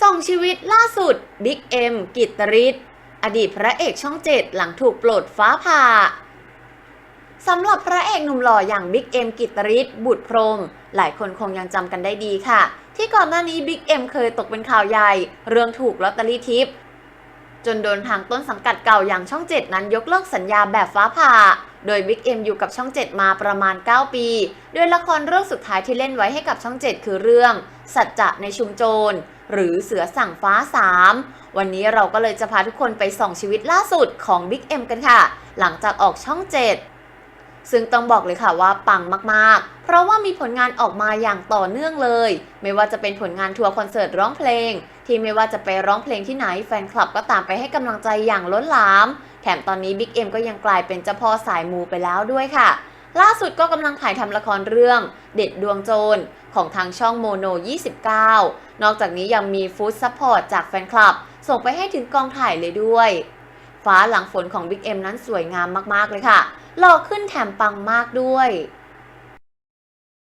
ส่องชีวิตล่าสุดบิ๊กเอ็มกิตริศอดีตพระเอกช่องเจ็ดหลังถูกปลดฟ้าผ่าสำหรับพระเอกหนุ่มหล่ออย่างบิ๊กเอ็มกิตริศบุตรพรม หลายคนคงยังจำกันได้ดีค่ะ ที่ก่อนหน้านี้บิ๊กเอ็มเคยตกเป็นข่าวใหญ่ เรื่องถูกลอตเตอรี่ทิปจนโดนทางต้นสังกัดเก่าอย่างช่อง7นั้นยกเลิกสัญญาแบบฟ้าผ่า โดยบิ๊กเอ็มอยู่กับช่อง7มาประมาณ 9 ปี โดยละครเรื่องสุดท้ายที่เล่นไว้ให้กับช่อง7คือเรื่อง สัจจะในชุมโจร หรือเสือสั่งฟ้า 3 วันนี้เราก็เลยจะพาทุกคนไปส่องชีวิตล่าสุดของบิ๊กเอ็มกันค่ะ หลังจากออกช่อง 7 ซึ่งต้องบอกเลยค่ะว่าปังมากๆ เพราะว่ามีผลงานออกมาอย่างต่อเนื่องเลย ไม่ว่าจะเป็นผลงานทัวร์คอนเสิร์ตร้องเพลง ที่ไม่ว่าจะไปร้องเพลงที่ไหนแฟนคลับก็ตามไปให้กำลังใจอย่างล้นหลาม แถมตอนนี้บิ๊กเอ็มก็ยังกลายเป็นเจ้าพ่อสายมูไปแล้วด้วยค่ะ ล่าสุดก็กำลังถ่ายทำละครเรื่องเด็ดดวงโจรของทางช่องโมโน 29 นอกจากนี้ยังมีฟู้ดซัพพอร์ตจากแฟนคลับ ส่งไปให้ถึงกองถ่ายเลยด้วย ฟ้าหลังฝนของบิ๊กเอ็มนั้นสวยงามมากๆเลยค่ะหล่อขึ้นแถมปังมากด้วย